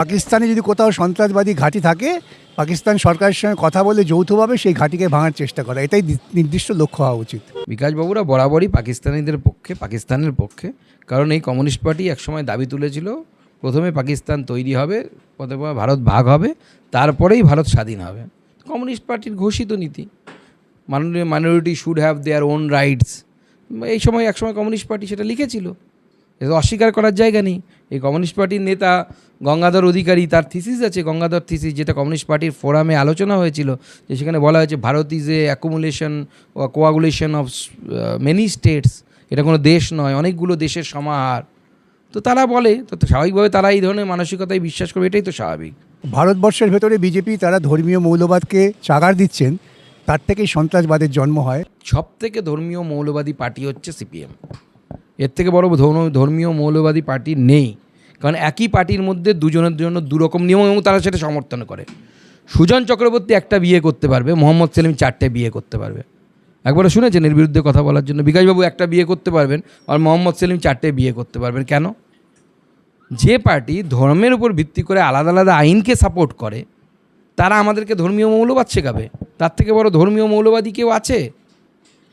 পাকিস্তানে যদি কোথাও সন্ত্রাসবাদী ঘাঁটি থাকে, পাকিস্তান সরকারের সঙ্গে কথা বলে যৌথভাবে সেই ঘাঁটিকে ভাঙার চেষ্টা করা, এটাই নির্দিষ্ট লক্ষ্য হওয়া উচিত। বিকাশবাবুরা বরাবরই পাকিস্তানিদের পক্ষে, পাকিস্তানের পক্ষে, কারণ এই কমিউনিস্ট পার্টি একসময় দাবি তুলেছিল, প্রথমে পাকিস্তান তৈরি হবে, প্রথমে ভারত ভাগ হবে, তারপরেই ভারত স্বাধীন হবে। কমিউনিস্ট পার্টির ঘোষিত নীতি minority should have their own rights এই সময়, একসময় কমিউনিস্ট পার্টি সেটা লিখেছিল। এটা অস্বীকার করার জায়গা নেই। এই কমিউনিস্ট পার্টির নেতা গঙ্গাধর অধিকারী তার থিসিস আছে গঙ্গাধর থিসিস যেটা কমিউনিস্ট পার্টির ফোরামে আলোচনা হয়েছিল যে সেখানে বলা হয়েছে ভারত ইজ এ অ্যাকুমুলেশন ও কোয়াগুলেশন অফ মেনি স্টেটস এটা কোনো দেশ নয় অনেকগুলো দেশের সমাহার। তো তারা বলে তো তো স্বাভাবিকভাবে তারা এই ধরনের মানসিকতায় বিশ্বাস করবে এটাই তো স্বাভাবিক। ভারতবর্ষের ভেতরে বিজেপি তারা ধর্মীয় মৌলবাদকে চাগার দিচ্ছেন তার থেকেই সন্ত্রাসবাদের জন্ম হয়। সব থেকে ধর্মীয় মৌলবাদী পার্টি হচ্ছে সিপিএম। এর থেকে বড় ধর্ম- ধর্মীয় মৌলবাদী পার্টি নেই। কারণ একই পার্টির মধ্যে দুজনের জন্য দুরকম নিয়ম এবং তারা সেটা সমর্থন করে। সুজন চক্রবর্তী একটা বিয়ে করতে পারবে, মোহাম্মদ সেলিম চারটে বিয়ে করতে পারবে। একবারে শুনেছেন এর বিরুদ্ধে কথা বলার জন্য? বিকাশবাবু একটা বিয়ে করতে পারবেন আর মোহাম্মদ সেলিম চারটে বিয়ে করতে পারবেন। কেন? যে পার্টি ধর্মের উপর ভিত্তি করে আলাদা আলাদা আইনকে সাপোর্ট করে, তারা আমাদেরকে ধর্মীয় মৌলবাদ শেখাবে। তার থেকে বড় ধর্মীয় মৌলবাদী কেউ আছে?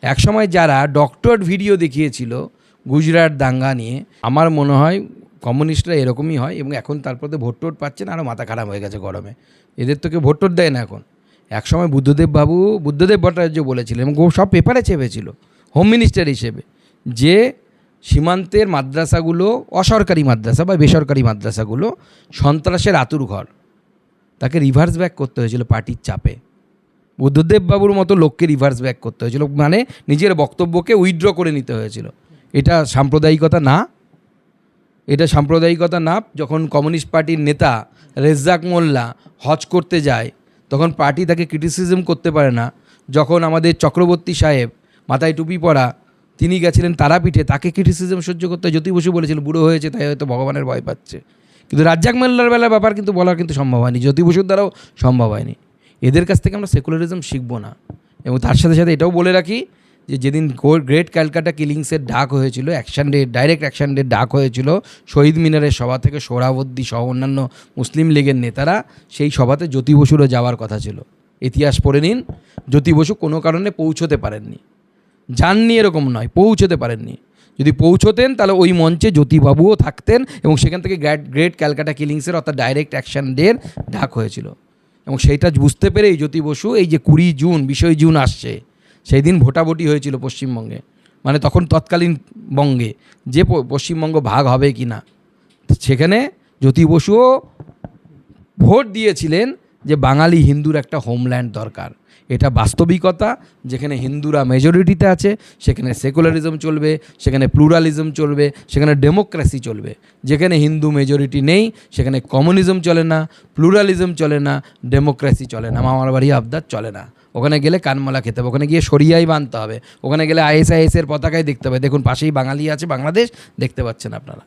একসময় যারা ডক্টর ভিডিও দেখিয়েছিল গুজরাট দাঙ্গা নিয়ে। আমার মনে হয় কমিউনিস্টরা এরকমই হয় এবং এখন তারপরে ভোট টোট পাচ্ছেন আরও মাথা খারাপ হয়ে গেছে গরমে। এদের তো কেউ ভোট টোট দেয় না এখন। একসময় বুদ্ধদেব বাবু, বুদ্ধদেব ভট্টাচার্য বলেছিলেন এবং সব পেপারে চেপেছিল, হোম মিনিস্টার হিসেবে, যে সীমান্তের মাদ্রাসাগুলো, অসরকারি মাদ্রাসা বা বেসরকারি মাদ্রাসাগুলো সন্ত্রাসের আতুর ঘর। তাকে রিভার্স ব্যাক করতে হয়েছিল পার্টির চাপে। বুদ্ধদেব বাবুর মতো লোককে রিভার্স ব্যাক করতে হয়েছিল মানে নিজের বক্তব্যকে উইথড্র করে নিতে হয়েছিল। এটা সাম্প্রদায়িকতা না। এটা সাম্প্রদায়িকতা না, যখন কমিউনিস্ট পার্টির নেতা রেজ্জাক মোল্লা হজ করতে যায়, তখন পার্টি তাকে ক্রিটিসিজম করতে পারে না। যখন আমাদের চক্রবর্তী সাহেব মাথায় টুপি পরা, তিনি গেছিলেন তারাপীঠে, তাকে ক্রিটিসিজম সহ্য করতে। জ্যোতি বসু বলেছিল, বুড়ো হয়েছে, তাই হয়তো ভগবানের ভয় পাচ্ছে। কিন্তু রাজ্জাক মোল্লার বেলার ব্যাপার কিন্তু বলা কিন্তু সম্ভব হয়নি। জ্যোতি বসুর দ্বারাও সম্ভব হয়নি। এদের কাছ থেকে আমরা সেকুলারিজম শিখব না। এবং তার সাথে সাথে এটাও বলে রাখি যে যেদিন গ্রেট ক্যালকাটা কিলিংসের ডাক হয়েছিল action day direct action day ডাক হয়েছিল শহীদ মিনারের সভা থেকে সোহরাবর্দী সহ অন্যান্য মুসলিম লীগের নেতারা সেই সভাতে জ্যোতি বসুরও যাওয়ার কথা ছিল। ইতিহাস পড়ে নিন, জ্যোতি বসু কোনো কারণে পৌঁছতে পারেননি। যাননি এরকম নয়, পৌঁছতে পারেননি। যদি পৌঁছতেন, তাহলে ওই মঞ্চে জ্যোতিবাবুও থাকতেন এবং সেখান থেকে গ্রেট গ্রেট ক্যালকাটা কিলিংসের অর্থাৎ ডাইরেক্ট অ্যাকশন ডের ডাক হয়েছিল। এবং সেইটা বুঝতে পেরেই জ্যোতি বসু এই যে কুড়ি জুন, বিশই জুন আসছে সেই দিন ভোটাভুটি হয়েছিল পশ্চিমবঙ্গে। মানে তখন তৎকালীন বঙ্গে যে পশ্চিমবঙ্গ ভাগ হবে কি না। সেখানে জ্যোতি বসুও ভোট দিয়েছিলেন যে বাঙালি হিন্দুর একটা হোমল্যান্ড দরকার। এটা বাস্তবিকতা, যেখানে হিন্দুরা মেজরিটিতে আছে, সেখানে সেকুলারিজম চলবে, সেখানে প্লুরালিজম চলবে, সেখানে ডেমোক্রেসি চলবে। যেখানে হিন্দু মেজরিটি নেই, সেখানে কমিউনিজম চলে না প্লুরালিজম চলে না ডেমোক্রেসি চলে না, মামার বাড়ি আবদার চলে না। ওখানে গেলে কানমলা খেতে হবে, ওখানে গিয়ে সরিয়াই বানতে হবে, ওখানে গেলে আইএসআইএসের পতাকায় দেখতে হবে। দেখুন, পাশেই বাঙালি আছে, বাংলাদেশ, দেখতে পাচ্ছেন আপনারা।